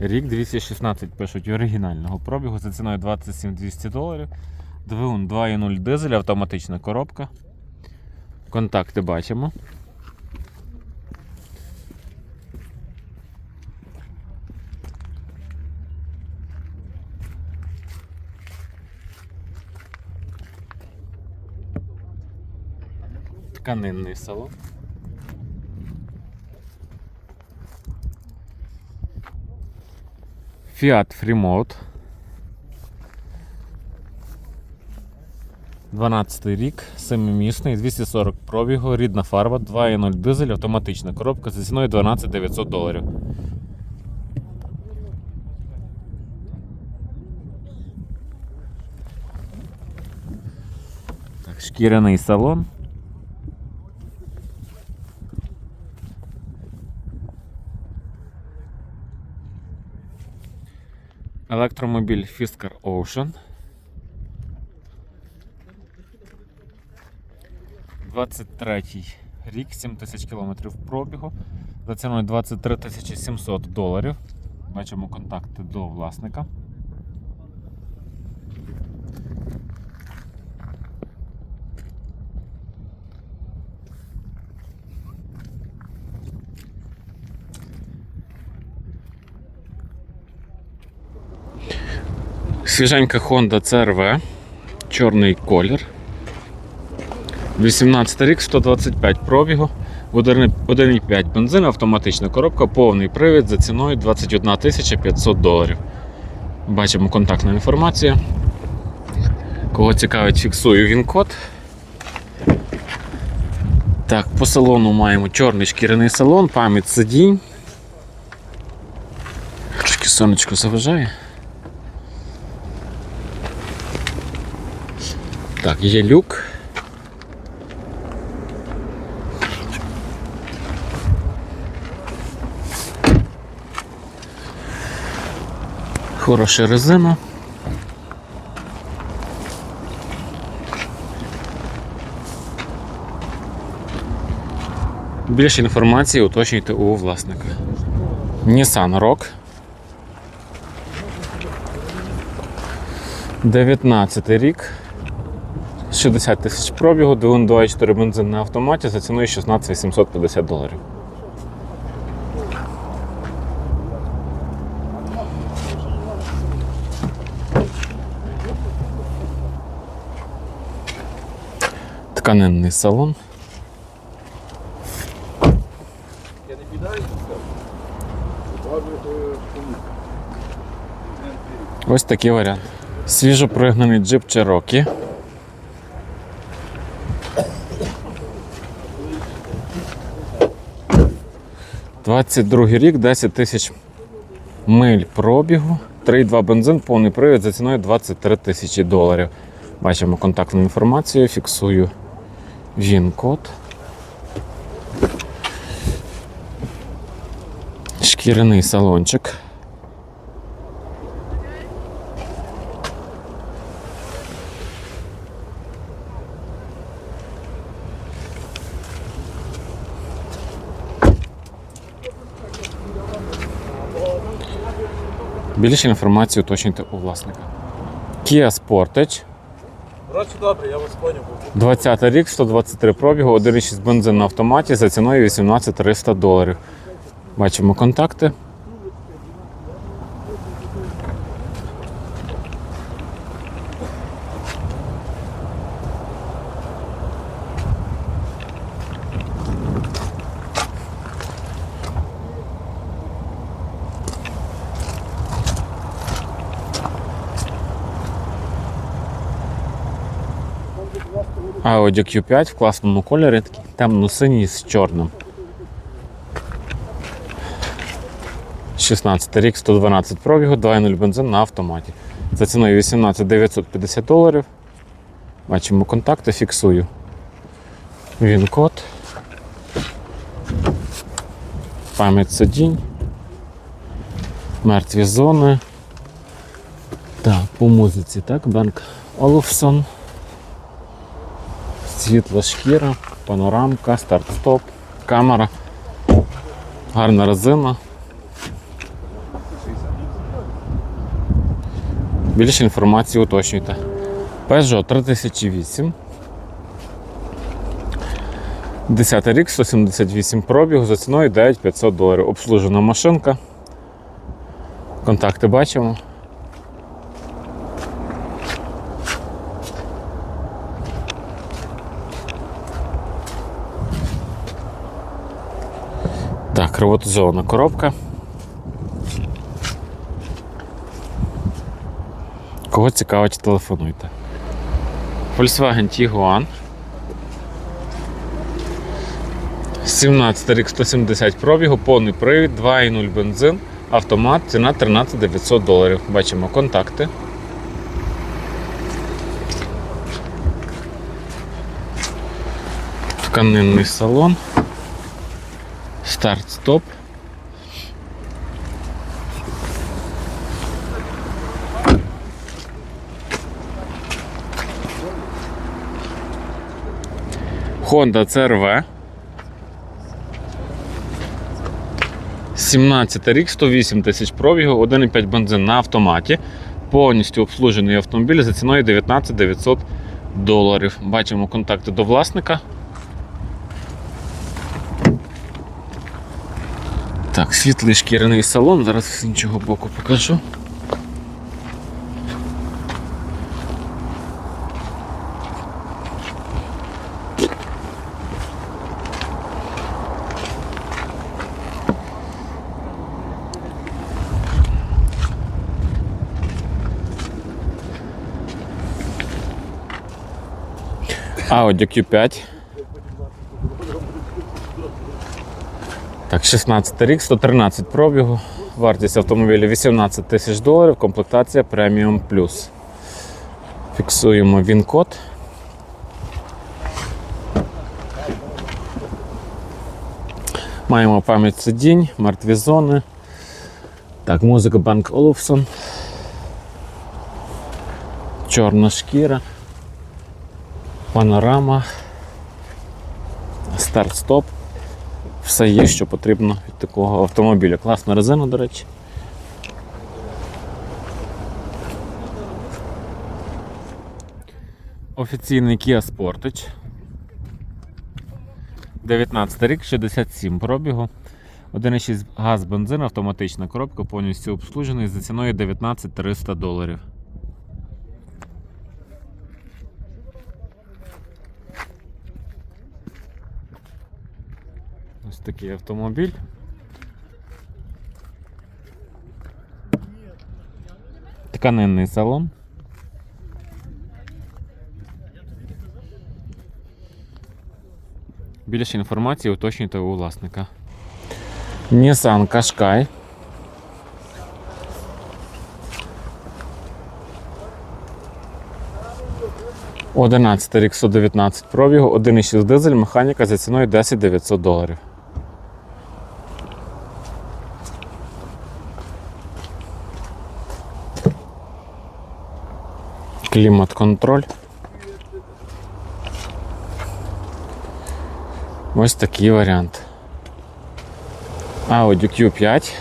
рік, 216 пишуть оригінального пробігу за ціною 27 200 доларів. Двигун 2.0 дизель, автоматична коробка. Контакти бачимо. Тканинний салон. Fiat Freemode. 12 рік, 7-місний, 240 пробігу, рідна фарба, 2.0 дизель, автоматична коробка за ціною 12 900 доларів. Так, шкіряний салон. Електромобіль Fisker Ocean. 23 рік, 7 тисяч кілометрів пробігу. За ціною 23 тисячі 700 доларів. Бачимо контакти до власника. Свіженька Honda CRV, чорний колір. 18 рік, 125 пробігу, 1,5 бензин, автоматична коробка, повний привід за ціною 21 500 доларів. Бачимо контактну інформацію. Кого цікавить, фіксую він-код. Так, по салону маємо чорний шкіряний салон, пам'ять сидінь. Трошки сонечко заважає. Так, є люк. Хороша резина. Більше інформації уточнюйте у власника. Nissan Rock. 19 рік. 60 тисяч пробігу, двигун 2.4 бензин на автоматі за ціною 16 850 доларів. Тканинний салон. Я не кидаю, Ось такий варіант. Свіжо пригнаний джип Cherokee. Двадцять другий рік, 10 тисяч миль пробігу, 3,2 бензин, повний привід за ціною 23 тисячі доларів. Бачимо контактну інформацію, фіксую він-код. Шкіряний салончик. Більше інформації уточнюйте у власника. Kia Sportage. Коротше, добре, я вас поняв. 20 рік, 123 пробігу, 1,6 бензин на автоматі за ціною 18 300 доларів. Бачимо контакти. Audi Q5 в класному кольорі, такий темно-синій з чорним. 16 рік, 112 пробігу, 2.0 бензин на автоматі. За ціною 18 950 доларів. Бачимо контакти, фіксую. Він код. Пам'ять сидінь. Мертві зони. Так, по музиці, так, Бенк Олуфсон. Світла шкіра, панорамка, старт-стоп, камера, гарна резина. Більше інформації уточнюйте. Peugeot 3008. 10 рік, 178 пробігу за ціною 9500 доларів. Обслужена машинка. Контакти бачимо. Так, коробка. Кого цікавить, телефонуйте. Volkswagen Tiguan. 17 рік 170 пробігу, повний привід, 2,0 бензин, автомат, ціна 13 900 доларів. Бачимо контакти. Тканинний салон. Старт-стоп. Honda CRV. 17 рік, 108 тисяч пробігу, 1,5 бензин на автоматі. Повністю обслужений автомобіль за ціною 19 900 доларів. Бачимо контакти до власника. Так, світлий шкіряний салон. Зараз з іншого боку покажу. Audi Q5. Так, 16 рік, 113 пробігу. Вартість автомобіля 18 тисяч доларів, комплектація Premium Plus. Фіксуємо він-код. Маємо пам'ять сидінь, мертві зони. Так, музика Банк Олуфсон. Чорна шкіра. Панорама. Старт-стоп. Все є, що потрібно від такого автомобіля. Класна резина, до речі. Офіційний Kia Sportage. 19 рік, 67 пробігу. 1,6 газ бензин, автоматична коробка, повністю обслужений за ціною 19 300 доларів. Ось такий автомобіль. Тканинний салон. Більше інформації уточнюйте у власника. Nissan Qashqai. Одинадцятий рік 119 пробігу, 1,6 дизель, механіка за ціною 10 900 доларів. Клімат-контроль. Ось такий варіант. Audi Q5.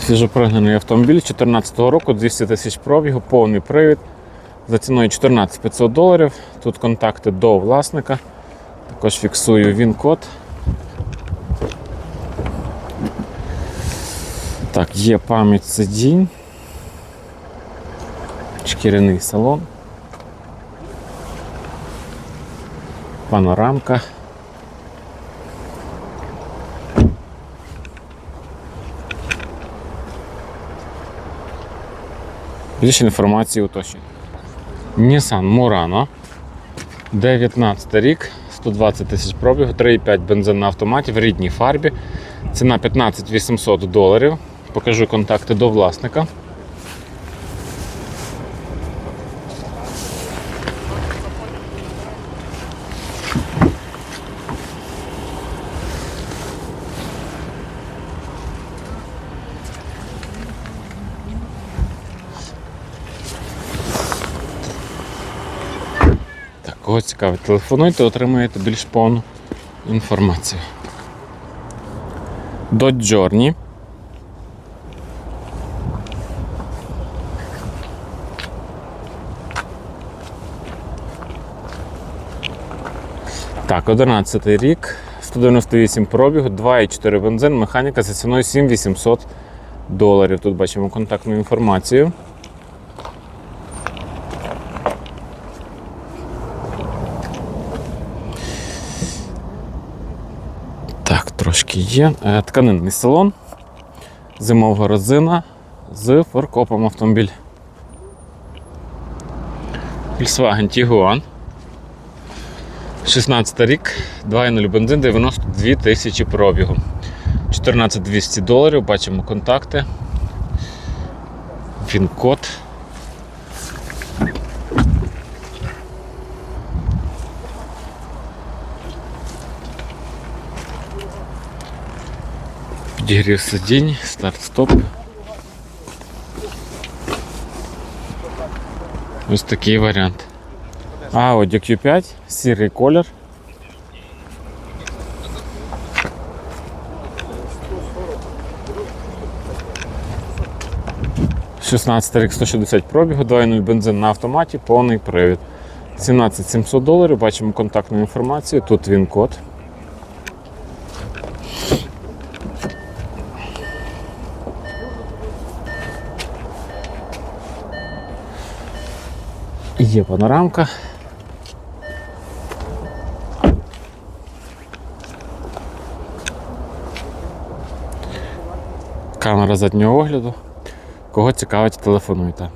Свіжопригнаний автомобіль 2014 року, 200 тисяч пробігу, повний привід. За ціною 14 500 доларів. Тут контакти до власника. Також фіксую він-код. Так, є пам'ять сидінь. Шкіряний салон. Панорамка. Більше інформації уточнюйте. Nissan Murano. 19 рік, 120 тисяч пробігу, 3,5 бензин на автоматі в рідній фарбі. Ціна 15 800 доларів. Покажу контакти до власника. Так, кого цікавить, телефонуйте, отримаєте більш повну інформацію. Dodge Journey. Так, 11 рік, 198 пробігу, 2,4 бензин, механіка за ціною 7800 доларів. Тут бачимо контактну інформацію. Так, трошки є. Е, Тканинний салон, зимова резина з форкопом автомобіль. Volkswagen Tiguan. 16 рік, 2.0 бензин, 92 тисячі пробігу. 14 200 доларів, бачимо контакти. Він-код. Підігрів сидінь, старт-стоп. Ось такий варіант. Audi Q5, сірий колір. «16 рік 160 пробігу, 2.0 бензин на автоматі, повний привід. 17 700 доларів, бачимо контактну інформацію, тут він код. Є панорамка. Камера заднього огляду. Кого цікавить, телефонуйте.